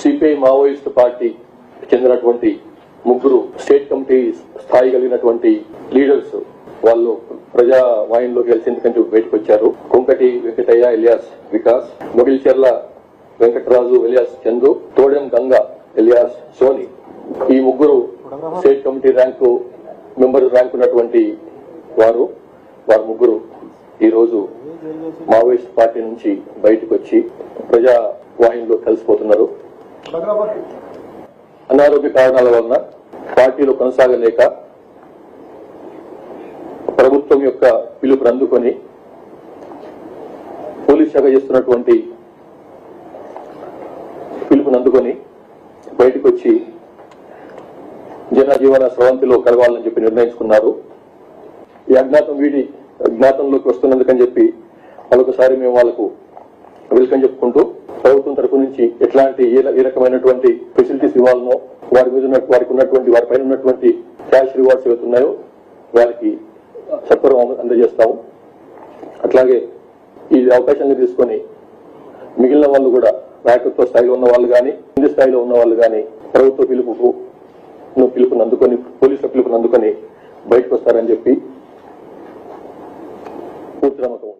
CPI Maoist party చెందినటువంటి ముగ్గురు state committee స్థాయి కలిగినటువంటి లీడర్స్ వాళ్ళు ప్రజా వాయిన్లోకి కలిసేందుకని బయటకు వచ్చారు Kunkati Venkataiah alias Vikas Mogilcherla Venkataraju alias Chandu Todem Ganga alias Soni. ఈ ముగ్గురు state committee rank member rank ఉన్నటువంటి వారు వారు ముగ్గురు ఈ రోజు మావోయిస్ట్ పార్టీ నుంచి బయటకు వచ్చి ప్రజా వాహినిలో కలిసిపోతున్నారు. అనారోగ్య కారణాల వలన పార్టీలో కొనసాగలేక ప్రభుత్వం యొక్క పిలుపును అందుకొని పోలీస్ శాఖ చేస్తున్నటువంటి పిలుపుని అందుకొని బయటకు వచ్చి జనజీవన స్రవంతిలో కలవాలని చెప్పి నిర్ణయించుకున్నారు. ఈ అజ్ఞాతం వీడి జ్ఞాతంలోకి వస్తున్నందుకని చెప్పి మరొకసారి మేము వాళ్ళకు వెల్కమ్ చెప్పుకుంటూ ప్రభుత్వం తరపు నుంచి ఎట్లాంటి ఏ రకమైనటువంటి ఫెసిలిటీస్ ఇవ్వాలనో వారి మీద వారికి ఉన్నటువంటి వారి పైన ఉన్నటువంటి క్యాష్ రివార్డ్స్ ఏవైతున్నాయో వారికి సత్వరం అందజేస్తాము. అట్లాగే ఈ అవకాశాన్ని తీసుకొని మిగిలిన వాళ్ళు కూడా నాయకత్వ స్థాయిలో ఉన్న వాళ్ళు కానీ కింది స్థాయిలో ఉన్న వాళ్ళు కానీ ప్రభుత్వ పిలుపుకు పిలుపుని అందుకొని పోలీసుల పిలుపుని అందుకొని బయటకు వస్తారని చెప్పి పూర్తి నమ్మకం